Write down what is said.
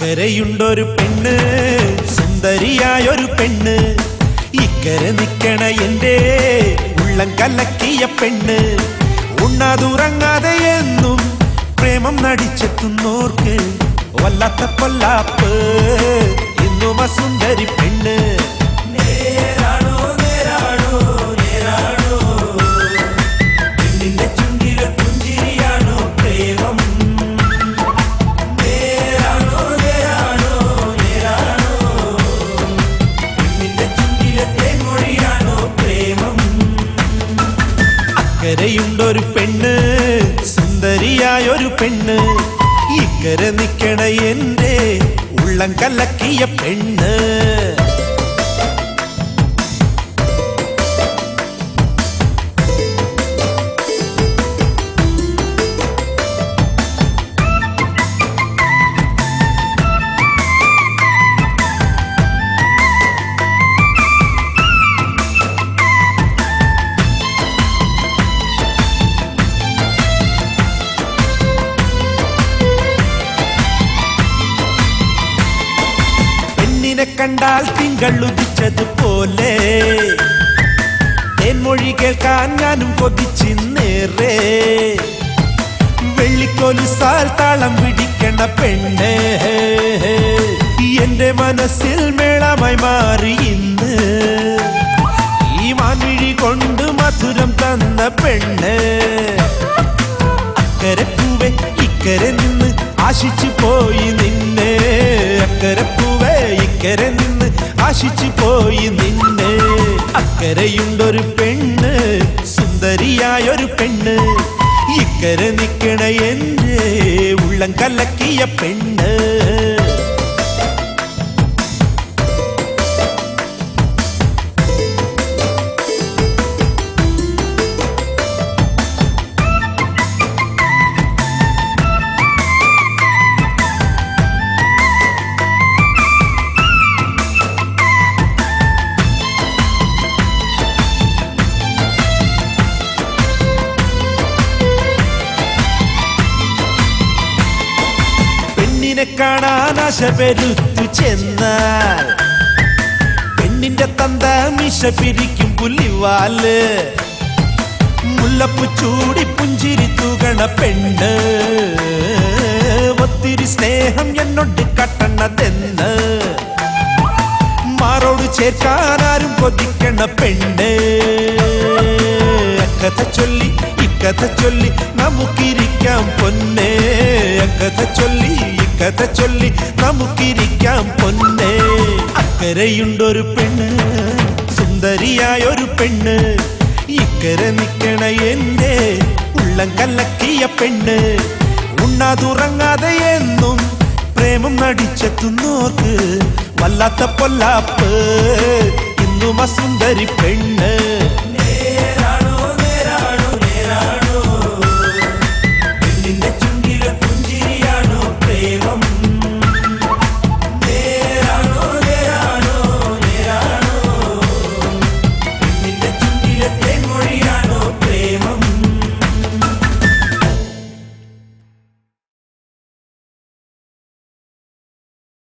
അക്കരയുണ്ടൊരു പെണ്ണ് സുന്ദരിയായൊരു പെണ്ണ്. ഇക്കരെ നിക്കണ എന്റെ ഉള്ളം കലക്കിയ പെണ്ണ്. ഉണ്ണാതുറങ്ങാതെ എന്നും പ്രേമം നടിച്ചെത്തുന്നോർക്ക് വല്ലാത്ത പൊല്ലാപ്പ്. ഇന്നും സുന്ദരി പെണ്ണ്. അക്കരയുണ്ടൊരു പെണ്ണ് സുന്ദരിയായൊരു പെണ്ണ്. ഇക്കര നിക്കണ എന്റെ ഉള്ളം കലക്കിയ പെണ്ണ്. കണ്ടാൽ തിങ്കൾ ഉദിച്ചതുപോലെ തേൻമൊഴി കേൾക്കാൻ ഞാനും കൊതിച്ചിന്നേറെ വെള്ളിക്കൊലുസാൽ താളം പിടിക്കണ പെണ്ണ്. എന്റെ മനസ്സിൽ മേളമായി മാറി ഇന്ന്. ഈ മാൻവിഴി കൊണ്ട് മധുരം തന്ന പെണ്ണ്. അക്കരെ പൂവെ ഇക്കരെ നിന്ന് ആശിച്ചു പോയി നിന്നെ. അക്കരെ നിന്ന് ആശിച്ചു പോയി നിന്നെ അക്കരയുണ്ടൊരു പെണ്ണ് സുന്ദരിയായൊരു പെണ്ണ് ഇക്കരെ നിക്കണ എന്റെ ഉള്ളം കലക്കിയ പെണ്ണ് കാണാൻ ആശ പെരുത്തു ചെന്നാൽ. പെണ്ണിന്റെ തന്ത മിശ പിരിക്കും പുലിവാൽ മുല്ലപ്പു ചൂടി പുഞ്ചിരി തൂകണ പെണ്ണ്. ഒത്തിരി സ്നേഹം എന്നോട് കട്ടണതെന്ന്. മാറോട് ചേർക്കാൻ ആരും കൊതിക്കണ പെണ്ണ്. കഥ ചൊല്ലി ഇക്കഥ ചൊല്ലി നമുക്കിരിക്കാം പൊന്നേ. കഥ ചൊല്ലി ഇക്കഥ ചൊല്ലി നമുക്കിരിക്കാം പൊന്നെ. അക്കരയുണ്ടൊരു പെണ്ണ് സുന്ദരിയായൊരു പെണ്ണ്. ഇക്കര നിക്കണ എന്റെ ഉള്ളം കലക്കിയ പെണ്ണ്. ഉണ്ണാതുറങ്ങാതെ എന്നും പ്രേമം നടിച്ചെത്തുന്നോർക്ക് വല്ലാത്ത പൊല്ലാപ്പ്. ഇന്നും സുന്ദരി പെണ്ണ്.